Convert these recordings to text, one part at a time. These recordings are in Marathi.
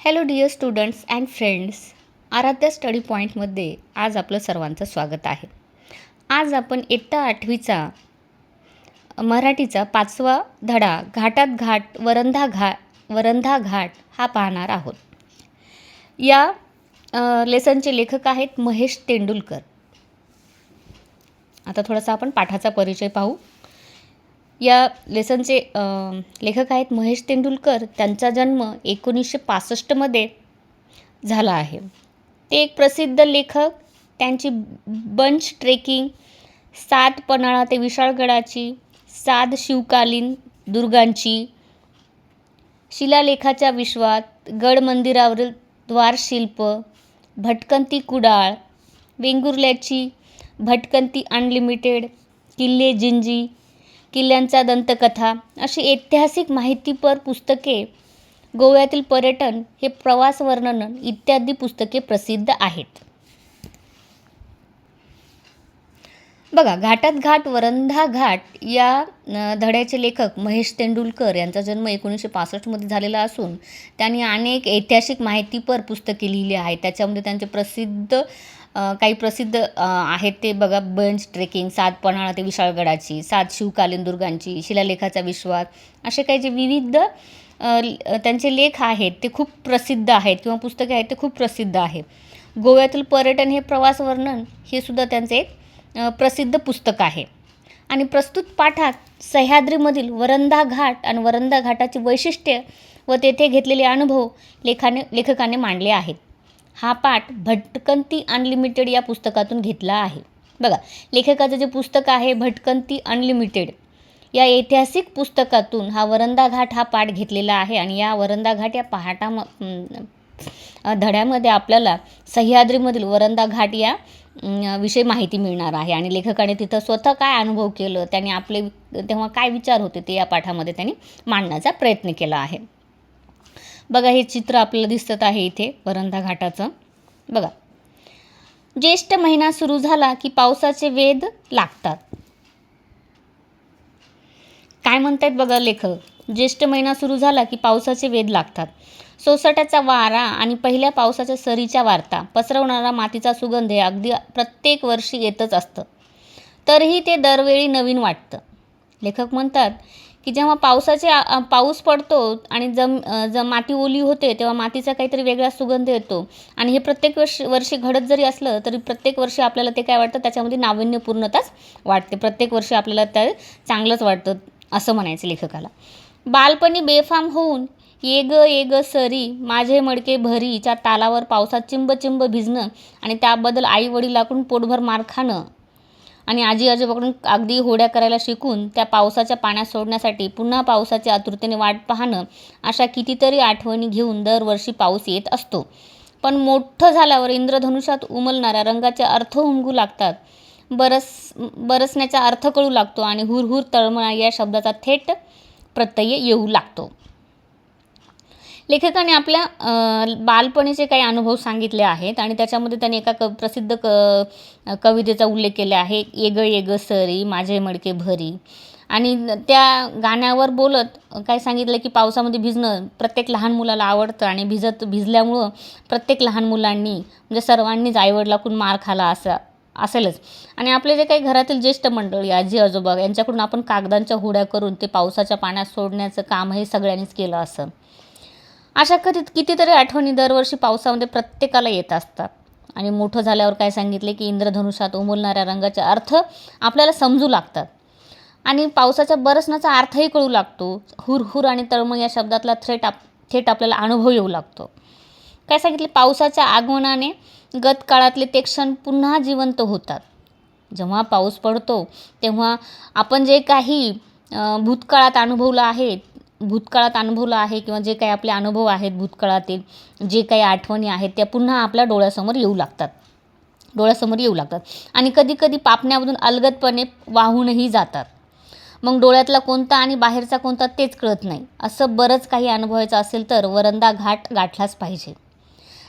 Hello dear students and friends Aaradhya study पॉईंटमध्ये आज आपलं सर्वांचं स्वागत आहे. आज आपण इयत्ता आठवीचा मराठीचा पाचवा धडा घाटात घाट वरंधा घाट वरंधा घाट हा पाहणार आहोत. या लेसनचे लेखक आहेत महेश तेंडुलकर. आता थोडासा आपण पाठाचा परिचय पाहू. या लेसनचे लेखक आहेत महेश तेंडुलकर. त्यांचा जन्म एकोणीसशे पासष्टमध्ये झाला आहे. ते एक प्रसिद्ध लेखक. त्यांची बंच ट्रेकिंग सात पन्हाळा ते विशाळगडाची सात शिवकालीन दुर्गांची शिलालेखाच्या विश्वात गड मंदिरावरील द्वारशिल्प भटकंती कुडाळ वेंगुर्ल्याची भटकंती अनलिमिटेड किल्ले जिंजी किल्ल्यांचा दंतकथा अशी ऐतिहासिक माहितीपर पुस्तके गोव्यातील पर्यटन हे प्रवास वर्णन इत्यादी पुस्तके प्रसिद्ध आहेत. बघा घाटात घाट वरंधा घाट या धड्याचे लेखक महेश तेंडुलकर यांचा जन्म एकोणीसशे पासष्टमध्ये झालेला असून त्यांनी अनेक ऐतिहासिक माहितीपर पुस्तके लिहिली आहेत. त्याच्यामध्ये त्यांचे प्रसिद्ध काही प्रसिद्ध आहेत ते बघा बंज ट्रेकिंग सात पन्हाळा ते विशाळगडाची सात शिवकालीन दुर्गांची शिलालेखाचा विश्वास असे काही जे विविध त्यांचे लेख आहेत ते खूप प्रसिद्ध आहेत किंवा पुस्तके आहेत ते खूप प्रसिद्ध आहे गोव्यातील पर्यटन हे प्रवास वर्णन हे सुद्धा त्यांचे एक प्रसिद्ध पुस्तक आहे. आणि प्रस्तुत पाठात सह्याद्रीमधील वरंदा घाट आणि वरंदा घाटाची वैशिष्ट्य व तेथे घेतलेले अनुभव लेखाने लेखकाने मांडले आहेत. हा पाठ भटकंती अनलिमिटेड या पुस्तकातून घेतला आहे. बघा लेखकाचं जे पुस्तक आहे भटकंती अनलिमिटेड या ऐतिहासिक पुस्तकातून हा वरंदा घाट हा पाठ घेतलेला आहे आणि या वरंदा घाट या पहाटा धड्यामध्ये आपल्याला सह्याद्रीमधील वरंदा घाट या विषयी माहिती मिळणार आहे. आणि लेखकाने तिथं स्वतः काय अनुभव केलं त्याने आपले तेव्हा काय विचार होते ते या पाठामध्ये त्यांनी मांडण्याचा प्रयत्न केला आहे. बघा हे चित्र आपल्याला दिसत आहे इथे वरंधा घाटाचं. बघा ज्येष्ठ महिना सुरू झाला की पावसाचे वेध लागतात. काय म्हणतात बघा लेखक? ज्येष्ठ महिना सुरू झाला की पावसाचे वेद लागतात. सोसाट्याचा वारा आणि पहिल्या पावसाच्या सरीच्या वार्ता पसरवणारा मातीचा सुगंध हे अगदी प्रत्येक वर्षी येतच असतं. तरीही ते दरवेळी नवीन वाटतं. लेखक म्हणतात की जेव्हा पावसाचे पाऊस पडतो आणि जम ज जम माती ओली होते तेव्हा मातीचा काहीतरी वेगळा सुगंध येतो. आणि हे प्रत्येक वर्ष वर्षी घडत जरी असलं तरी प्रत्येक वर्षी आपल्याला ते काय वाटतं? त्याच्यामध्ये नाविन्यपूर्णताच वाटते. प्रत्येक वर्षी आपल्याला ते चांगलंच वाटतं असं म्हणायचं लेखकाला. बालपणी बेफाम होऊन ये ग ये ग सरी माझे मडके भरीच्या तालावर पावसात चिंब चिंब भिजणं आणि त्याबद्दल आई वडिलाकडून पोटभर मार खाणं आणि आजी आजोबाकडून अगदी होड्या करायला शिकून त्या पावसाच्या पाण्यात सोडण्यासाठी पुन्हा पावसाच्या आतुरतेने वाट पाहणं अशा कितीतरी आठवणी घेऊन दरवर्षी पाऊस येत असतो. पण मोठं झाल्यावर इंद्रधनुष्यात उमलणाऱ्या रंगाचे अर्थ उमगू लागतात. बरस बरसण्याचा अर्थ कळू लागतो आणि हुरहुर तळमळा या शब्दाचा थेट प्रत्यय येऊ लागतो. लेखकाने आपल्या बालपणीचे काही अनुभव सांगितले आहेत आणि त्याच्यामध्ये त्यांनी एका क प्रसिद्ध क कवितेचा उल्लेख केला आहे ये ग ये ग सरी माझे मडके भरी. आणि त्या गाण्यावर बोलत काय सांगितलं की पावसामध्ये भिजणं प्रत्येक लहान मुलाला आवडतं आणि भिजत भिजल्यामुळं प्रत्येक लहान मुलांनी म्हणजे सर्वांनीच आईवडिलाकडून मार खाला असा असेलच. आणि आपले जे काही घरातील ज्येष्ठ मंडळी आजी आजोबा यांच्याकडून आपण कागदांच्या होड्या करून ते पावसाच्या पाण्यात सोडण्याचं काम हे सगळ्यांनीच केलं असं. अशा कधी कितीतरी आठवणी दरवर्षी पावसामध्ये प्रत्येकाला येत असतात. आणि मोठं झाल्यावर काय सांगितले की इंद्रधनुष्यात उमलणाऱ्या रंगाचे अर्थ आपल्याला समजू लागतात. आणि पावसाच्या बरसण्याचा अर्थही कळू लागतो. हुरहुर आणि तळमळ या शब्दातला थेट आप थेट आपल्याला अनुभव येऊ लागतो. काय सांगितले? पावसाच्या आगमनाने गत काळातले ते क्षण पुन्हा जिवंत होतात. जेव्हा पाऊस पडतो तेव्हा आपण जे काही भूतकाळात अनुभवलं आहे भूतकाळात अनुभवलं आहे किंवा जे काही आपले अनुभव आहेत भूतकाळातील जे काही आठवणी आहेत त्या पुन्हा आपल्या डोळ्यासमोर येऊ लागतात. डोळ्यासमोर येऊ लागतात. आणि कधीकधी पापण्यामधून अलगदपणे वाहूनही जातात. मग डोळ्यातला कोणता आणि बाहेरचा कोणता तेच कळत नाही. असं बरंच काही अनुभवायचं असेल तर वरंदा घाट गाठलाच पाहिजे.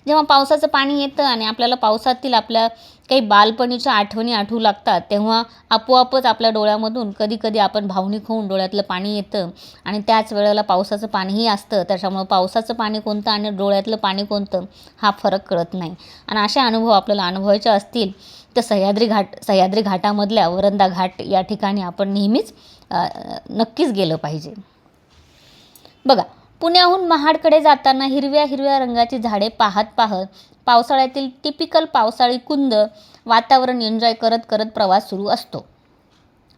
जेव्हा पावसाचं पाणी येतं आणि आपल्याला पावसातील आपल्या काही बालपणीच्या आठवणी आठवू लागतात तेव्हा आपोआपच आपल्या डोळ्यामधून कधी कधी आपण भावनिक होऊन डोळ्यातलं पाणी येतं. आणि त्याच वेळेला पावसाचं पाणीही असतं त्याच्यामुळं पावसाचं पाणी कोणतं आणि डोळ्यातलं पाणी कोणतं हा फरक कळत नाही. आणि असे अनुभव आपल्याला अनुभवायचे असतील तर सह्याद्री घाट सह्याद्री घाटामधल्या वरंदा घाट या ठिकाणी आपण नेहमीच नक्कीच गेलं पाहिजे. बघा पुण्याहून महाडकडे जाताना हिरव्या हिरव्या रंगाची झाडे पाहत पाहत पावसाळ्यातील टिपिकल पावसाळी कुंद वातावरण एन्जॉय करत करत प्रवास सुरू असतो.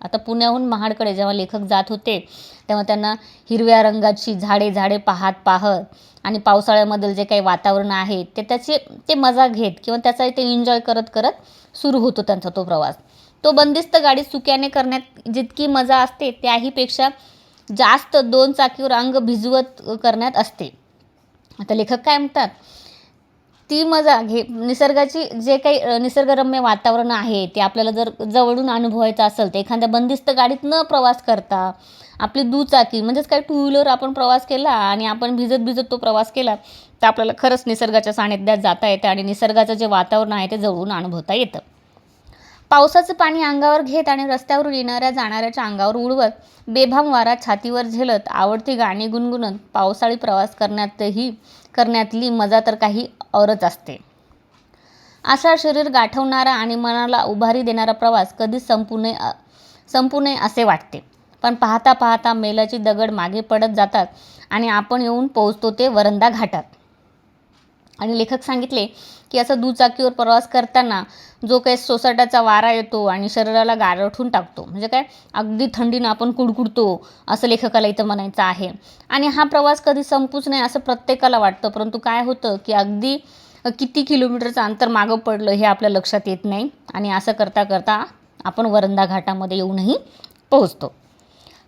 आता पुण्याहून महाडकडे जेव्हा लेखक जात होते तेव्हा त्यांना हिरव्या रंगाची झाडे झाडे पाहत पाहत आणि पावसाळ्यामधील जे काही वातावरण आहे ते त्याचे ते मजा घेत किंवा त्याचा ते एन्जॉय करत करत सुरू होतो त्यांचा तो प्रवास. तो बंदिस्त गाडी सुक्याने करण्यात जितकी मजा असते त्याहीपेक्षा जास्त दोन चाकीवर अंग भिजवत करण्यात असते. आता लेखक काय म्हणतात ती मजा घे. निसर्गाची जे काही निसर्गरम्य वातावरण आहे ते आपल्याला जर जवळून अनुभवायचं असेल तर एखाद्या बंदिस्त गाडीत न प्रवास करता आपली दुचाकी म्हणजेच काय टू व्हीलर आपण प्रवास केला आणि आपण भिजत भिजत तो प्रवास केला तर आपल्याला खरंच निसर्गाच्या सानिध्यात जाता येतं आणि निसर्गाचं जे वातावरण आहे ते जवळून अनुभवता येतं. पावसाचं पाणी अंगावर घेत आणि रस्त्यावरून येणाऱ्या जाणाऱ्याच्या अंगावर उडवत बेभाम वारा छातीवर झेलत आवडती गाणी गुणगुणत पावसाळी प्रवास करण्यातही करण्यातली मजा तर काही औरच असते. असा शरीर गाठवणारा आणि मनाला उभारी देणारा प्रवास कधीच संपू नये संपू नये असे वाटते. पण पाहता पाहता मेलाची दगड मागे पडत जातात आणि आपण येऊन पोहोचतो ते वरंदा घाटात. आणि लेखक सांगितले की असं दुचाकीवर प्रवास करताना जो काही सोसाट्याचा वारा येतो आणि शरीराला गारठून टाकतो म्हणजे काय अगदी थंडीनं आपण कुडकुडतो असं लेखकाला इथं म्हणायचं आहे. आणि हा प्रवास कधी संपूच नाही असं प्रत्येकाला वाटतं परंतु काय होतं की अगदी किती किलोमीटरचं अंतर मागं पडलं हे आपल्या लक्षात येत नाही आणि असं करता करता आपण वरंदा घाटामध्ये येऊनही पोहोचतो.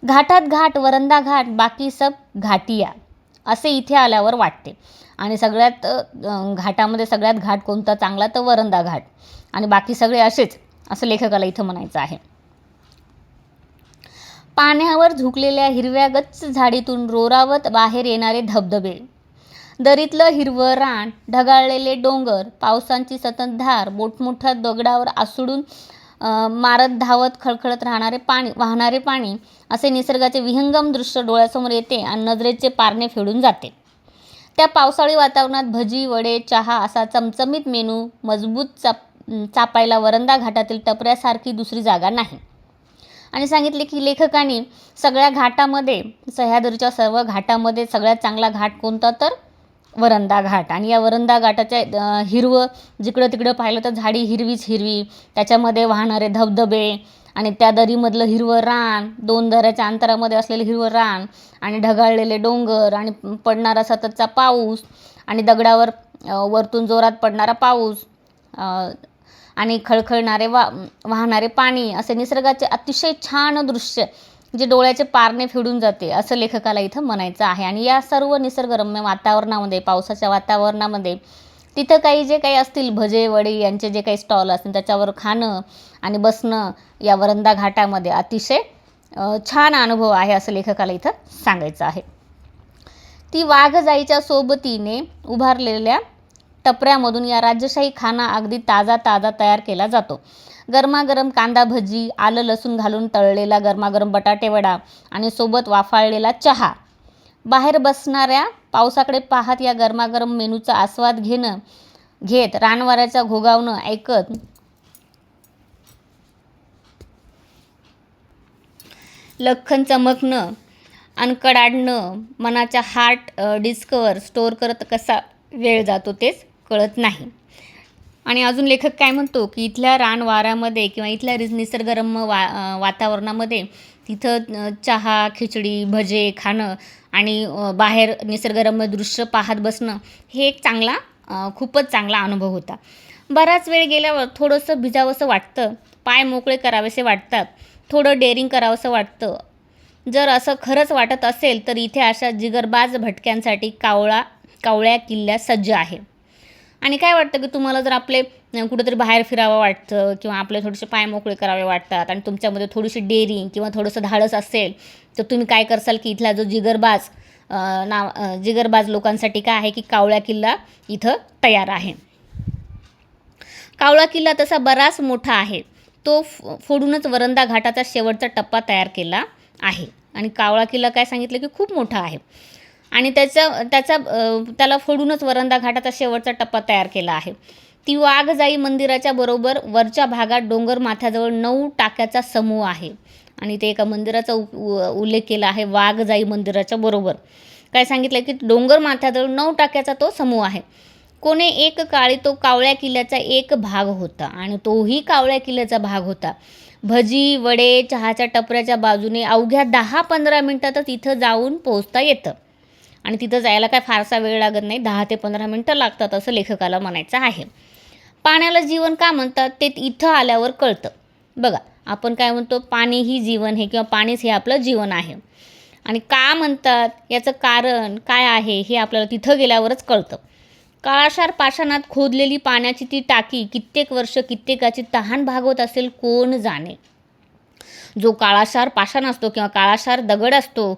घाटात घाट वरंदा घाट बाकी सब घाटिया असे इथे आल्यावर वाटते. आणि सगळ्यात घाटामध्ये सगळ्यात घाट कोणता चांगला तर वरंदा घाट. आणि बाकी सगळे असेच असं लेखकाला इथं म्हणायचं आहे. पाण्यावर झुकलेल्या हिरव्या गच्च झाडीतून रोरावत बाहेर येणारे धबधबे. दरीतलं हिरवं रान ढगाळलेले डोंगर पावसांची सततधार मोठमोठ्या दगडावर आसुडून मारत धावत खळखळत राहणारे पाणी वाहणारे पाणी असे निसर्गाचे विहंगम दृश्य डोळ्यासमोर येते आणि नजरेचे पारणे फेडून जाते. त्या पावसाळी वातावरणात भजी वडे चहा असा चमचमीत मेनू मजबूत चाप चापायला वरंदा घाटातील टपऱ्यासारखी दुसरी जागा नाही. आणि सांगितले की लेखकांनी सगळ्या घाटामध्ये सह्याद्रीच्या सर्व घाटामध्ये सगळ्यात चांगला घाट कोणता तर वरंदा घाट. आणि या वरंदा घाटाच्या हिरवं जिकडं तिकडं पाहिलं तर झाडी हिरवीच हिरवी त्याच्यामध्ये वाहणारे धबधबे आणि त्या दरीमधलं हिरवं रान दोन दऱ्याच्या अंतरामध्ये असलेलं हिरवं रान आणि ढगाळलेले डोंगर आणि पडणारा सततचा पाऊस आणि दगडावर वरतून जोरात पडणारा पाऊस आणि खळखळणारे वा वाहणारे पाणी असे निसर्गाचे अतिशय छान दृश्य जे डोळ्याचे पारणे फिडून जाते असं लेखकाला इथं म्हणायचं आहे. आणि या सर्व निसर्गरम्य वातावरणामध्ये पावसाच्या वातावरणामध्ये तिथं काही जे काही असतील भजे वडे यांचे जे काही स्टॉल असतील त्याच्यावर खाणं आणि बसणं या वरंदा घाटामध्ये अतिशय छान अनुभव आहे असं लेखकाला इथं सांगायचं आहे. ती वाघजाईच्या सोबतीने उभारलेल्या टपऱ्यामधून या राज्यशाही खाना अगदी ताजा ताजा तयार केला जातो. गरमागरम कांदा भजी आलं लसूण घालून तळलेला गरमागरम बटाटेवडा आणि सोबत वाफाळलेला चहा. बाहेर बसणाऱ्या पावसाकडे पाहत या गरमागरम मेनूचा आस्वाद घेणं घेत रानवाऱ्याचा घोगावणं ऐकत लख्खन चमकणं आणि कडाडणं मनाच्या हार्ट डिस्कवर स्टोअर करत कसा वेळ जातो तेच कळत नाही. आणि अजून लेखक काय म्हणतो की इथल्या रानवाऱ्यामध्ये किंवा इथल्या रिस निसर्गरम्य वा वातावरणामध्ये तिथं चहा खिचडी भजे खाणं आणि बाहेर निसर्गरम्य दृश्य पाहत बसणं हे एक चांगला खूपच चांगला अनुभव होता. बराच वेळ गेल्यावर थोडंसं भिजावंसं वाटतं पाय मोकळे करावेसे वाटतात. थोडं डेअरिंग करावंसं वाटतं. जर असं खरंच वाटत असेल तर इथे अशा जिगरबाज भटक्यांसाठी कावळा कावळ्या किल्ल्या सज्ज आहे. आणि काय वाटतं की तुम्हाला जर आपले कुठेतरी बाहेर फिरावं वाटतं किंवा आपले थोडेसे पाय मोकळे करावे वाटतात आणि तुमच्यामध्ये थोडीशी डेअरिंग किंवा थोडंसं धाडस असेल तर तुम्ही काय करसाल की इथला जो जिगरबाज नाव जिगरबाज लोकांसाठी काय आहे की कावळ्या किल्ला इथं तयार आहे. कावळा किल्ला तसा बराच मोठा आहे. तो फ फोडूनच वरंदा घाटाचा शेवटचा टप्पा तयार केला आहे. आणि कावळा किल्ला काय सांगितलं की खूप मोठा आहे. आणि त्याचा त्याचा त्याला फोडूनच वरंदा घाटाचा शेवटचा टप्पा तयार केला आहे. ती वाघजाई मंदिराच्या बरोबर वरच्या भागात डोंगर माथ्याजवळ नऊ टाक्याचा समूह आहे. आणि ते एका मंदिराचा उ उ- उल्लेख केला आहे वाघजाई मंदिराच्या बरोबर. काय सांगितलं की डोंगर माथ्याजवळ नऊ टाक्याचा तो समूह आहे. कोणे एक काळी तो कावळ्या किल्ल्याचा एक भाग होता आणि तोही कावळ्या किल्ल्याचा भाग होता. भजी वडे चहाच्या टपऱ्याच्या बाजूने अवघ्या दहा पंधरा मिनटातच इथं जाऊन पोहोचता येतं. आणि तिथं जायला काय फारसा वेळ लागत नाही दहा ते पंधरा मिनटं लागतात असं लेखकाला म्हणायचं आहे. पाण्याला जीवन का म्हणतात ते इथं आल्यावर कळतं. बघा आपण काय म्हणतो पाणी ही जीवन हे किंवा पाणीच हे आपलं जीवन आहे. आणि का म्हणतात याचं कारण काय आहे हे आपल्याला तिथं गेल्यावरच कळतं. काळाशार पाषाणात खोदलेली पाण्याची ती टाकी कित्येक वर्ष कित्येकाची तहान भागवत असेल कोण जाणे? जो काळाशार पाषाण असतो किंवा काळाशार दगड असतो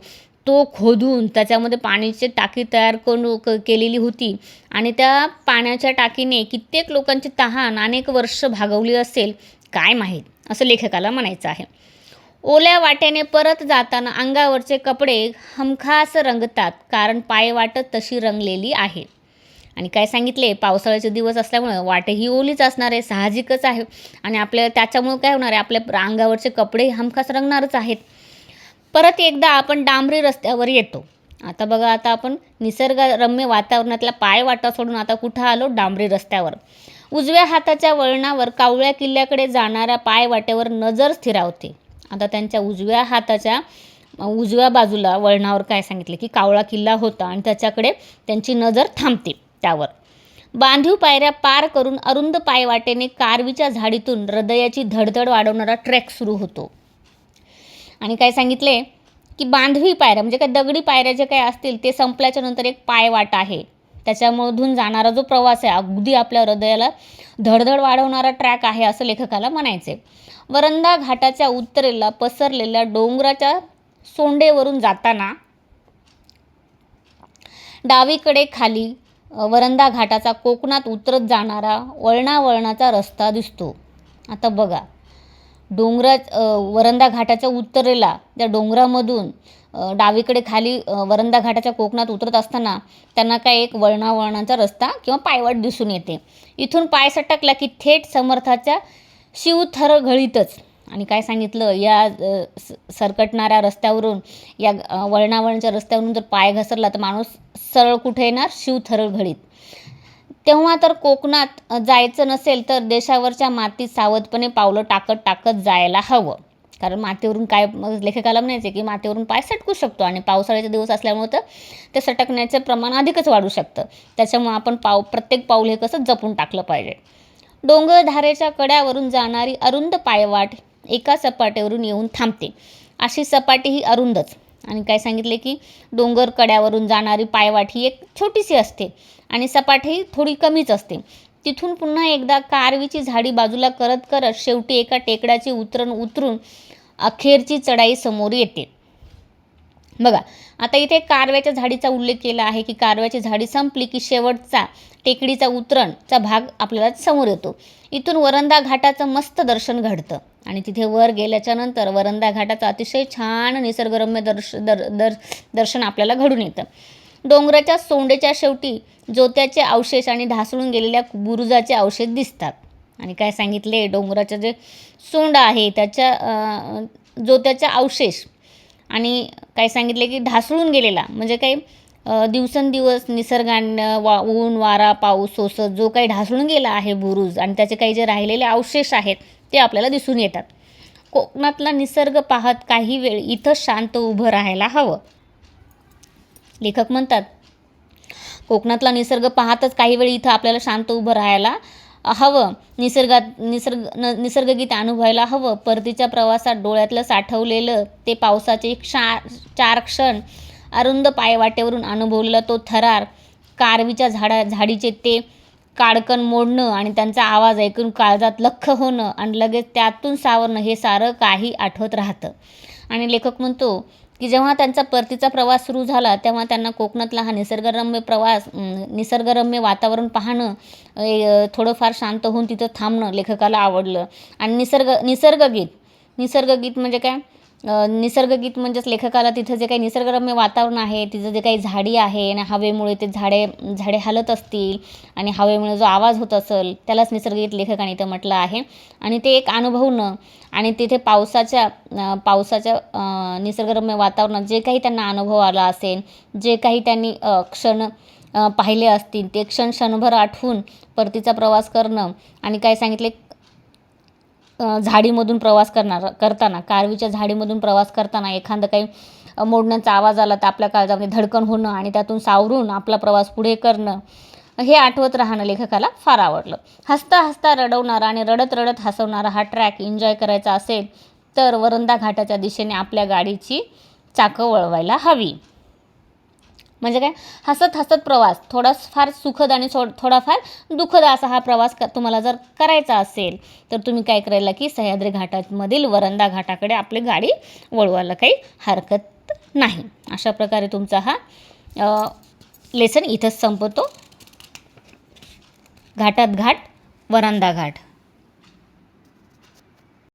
तो खोदून त्याच्यामध्ये पाण्याची टाकी तयार करून क केलेली होती. आणि त्या पाण्याच्या टाकीने कित्येक लोकांची तहान अनेक वर्ष भागवली असेल काय माहीत? असं लेखकाला म्हणायचं आहे. ओल्या वाट्याने परत जाताना अंगावरचे कपडे हमखास रंगतात कारण पायवाट तशी रंगलेली आहे आणि काय सांगितले पावसाळ्याचे दिवस असल्यामुळं वाटे ही ओलीच असणार आहे साहजिकच आहे. आणि आपल्या त्याच्यामुळे काय होणार आहे आपल्या अंगावरचे कपडे हमखास रंगणारच आहेत. परत एकदा आपण डांबरी रस्त्यावर येतो. आता बघा आता आपण निसर्गरम्य वातावरणातला पाय वाटा सोडून आता कुठं आलो? डांबरी रस्त्यावर. उजव्या हाताच्या वळणावर कावळ्या किल्ल्याकडे जाणाऱ्या पाय वाटेवर नजर स्थिरावते. आता त्यांच्या उजव्या हाताच्या उजव्या बाजूला वळणावर काय सांगितले की कावळा किल्ला होता आणि त्याच्याकडे त्यांची नजर थांबते. त्यावर. बांधीव पायऱ्या पार करून अरुंद पायवाटेने कारवीच्या झाडीतून हृदयाची धडधड वाढवणारा ट्रेक सुरू होतो. आणि काय सांगितले? की बांधवी पायऱ्या म्हणजे काय दगडी पायऱ्या जे काय असतील ते संपल्याच्या नंतर एक पायवाट आहे. त्याच्यामधून जाणारा जो प्रवास आहे अगदी आपल्या हृदयाला धडधड वाढवणारा ट्रॅक आहे असं लेखकाला म्हणायचे वरंदा घाटाच्या उत्तरेला पसरलेल्या डोंगराच्या सोंडेवरून जाताना डावीकडे खाली वरंदा घाटाचा कोकणात उतरत जाणारा वळणावळणाचा रस्ता दिसतो. आता बघा. डोंगरा वरंदा घाटाच्या उत्तरेला त्या डोंगरामधून डावीकडे खाली वरंदा घाटाच्या कोकणात उतरत असताना त्यांना काय एक वळणावळणाचा रस्ता किंवा पायवाट दिसून येते. इथून पाय सटकला की थेट समर्थाच्या शिवथर घळीतच आणि काय सांगितलं या स- सरकटणाऱ्या रस्त्यावरून या वळणावळणच्या रस्त्यावरून जर पाय घसरला तर माणूस सरळ कुठे येणार? शिवथरळ घडीत. तेव्हा तर कोकणात जायचं नसेल तर देशावरच्या मातीत सावधपणे पावलं टाकत टाकत जायला हवं. कारण मातीवरून काय लेखकाला म्हणायचे की मातीवरून पाय सटकू शकतो आणि पावसाळ्याचे दिवस असल्यामुळं तर ते सटकण्याचं प्रमाण अधिकच वाढू शकतं. त्याच्यामुळं आपण पाव प्रत्येक पाऊल हे कसं जपून टाकलं पाहिजे. डोंगरधारेच्या कड्यावरून जाणारी अरुंद पायवाट एका सपाटीवरून येऊन थांबते. अशी सपाटी ही अरुंदच. आणि काय सांगितले की डोंगर कड्यावरून जाणारी पायवाट ही एक छोटीशी असते आणि सपाटी थोडी कमीच असते. तिथून पुन्हा एकदा कारवीची झाडी बाजूला करत करत शेवटी एका टेकडाची उतरण उतरून अखेरची चढाई समोर येते. बघा आता इथे कारव्याच्या झाडीचा उल्लेख केला आहे की कारव्याची झाडी संपली की शेवटचा टेकडीचा उतरणचा भाग आपल्याला समोर येतो. इथून वरंदा घाटाचं मस्त दर्शन घडतं. आणि तिथे वर गेल्याच्यानंतर वरंदा घाटाचं अतिशय छान निसर्गरम्य दर्श दर दर दर्शन आपल्याला घडून येतं. डोंगराच्या सोंडेच्या शेवटी जोत्याचे अवशेष आणि ढासळून गेलेल्या बुरुजाचे अवशेष दिसतात. आणि काय सांगितले? डोंगराचं जे सोंड आहे त्याच्या जोत्याचा अवशेष. आणि काय सांगितले की ढासळून गेलेला. म्हणजे काही दिवसेंदिवस निसर्गानं वा ऊन वारा पाऊस सोसत जो काही ढासळून गेला आहे बुरुज आणि त्याचे काही जे राहिलेले अवशेष आहेत ते आपल्याला दिसून येतात. कोकणातला निसर्ग पाहत काही वेळ इथं शांत उभं राहायला हवं. लेखक म्हणतात कोकणातला निसर्ग पाहतच काही वेळ इथं आपल्याला शांत उभं राहायला हवं. निसर्गात निसर्ग न निसर्गगीत अनुभवायला हवं. परतीच्या प्रवासात डोळ्यातलं साठवलेलं ते पावसाचे क्षा चार क्षण अरुंद पायवाटेवरून अनुभवलेला तो थरार. कारवीच्या झाडा झाडीचे ते काडकन मोडणं आणि त्यांचा आवाज ऐकून काळजात लख्ख होणं आणि लगेच त्यातून सावरणं हे सारं काही आठवत राहतं. आणि लेखक म्हणतो की जेव्हा त्यांचा परतीचा प्रवास सुरू झाला तेव्हा त्यांना कोकणातला हा निसर्गरम्य प्रवास निसर्गरम्य वातावरण पाहणं थोडंफार शांत होऊन तिथं थांबणं लेखकाला आवडलं. आणि निसर्ग निसर्गगीत निसर्गगीत म्हणजे काय? निसर्गगीत म्हणजेच लेखकाला तिथं जे काही निसर्गरम्य वातावरण आहे तिथं जे काही झाडी आहे आणि हवेमुळे ते झाडे झाडे हलत असतील आणि हवेमुळे जो आवाज होत असेल त्यालाच निसर्गगीत लेखकाने इथं म्हटलं आहे. आणि ते एक अनुभवणं आणि तिथे पावसाच्या पावसाच्या निसर्गरम्य वातावरणात जे काही त्यांना अनुभव आला असेल जे काही त्यांनी क्षण पाहिले असतील ते क्षण क्षणभर आठवून परतीचा प्रवास करणं आणि काय सांगितले झाडीमधून प्रवास करणार करताना कारवीच्या झाडीमधून प्रवास करताना एखादं काही मोडण्याचा आवाज आला तर आपल्या काळजामध्ये धडकन होणं आणि त्यातून सावरून आपला प्रवास पुढे करणं हे आठवत राहणं लेखकाला फार आवडलं. हसता हसता रडवणारा आणि रडत रडत हसवणारा हा ट्रॅक एन्जॉय करायचा असेल तर वरंदा घाटाच्या दिशेने आपल्या गाडीची चाकं वळवायला हवी. म्हणजे काय? हसत हसत प्रवास. थोडा फार सुखद आणि सो थोडाफार दुःखद असा हा प्रवास क तुम्हाला जर करायचा असेल तर तुम्ही काय करायला की सह्याद्री घाटामधील वरंदा घाटाकडे आपली गाडी वळवायला काही हरकत नाही. अशा प्रकारे तुमचा हा लेसन इथंच संपतो घाटात घाट वरंदा घाट.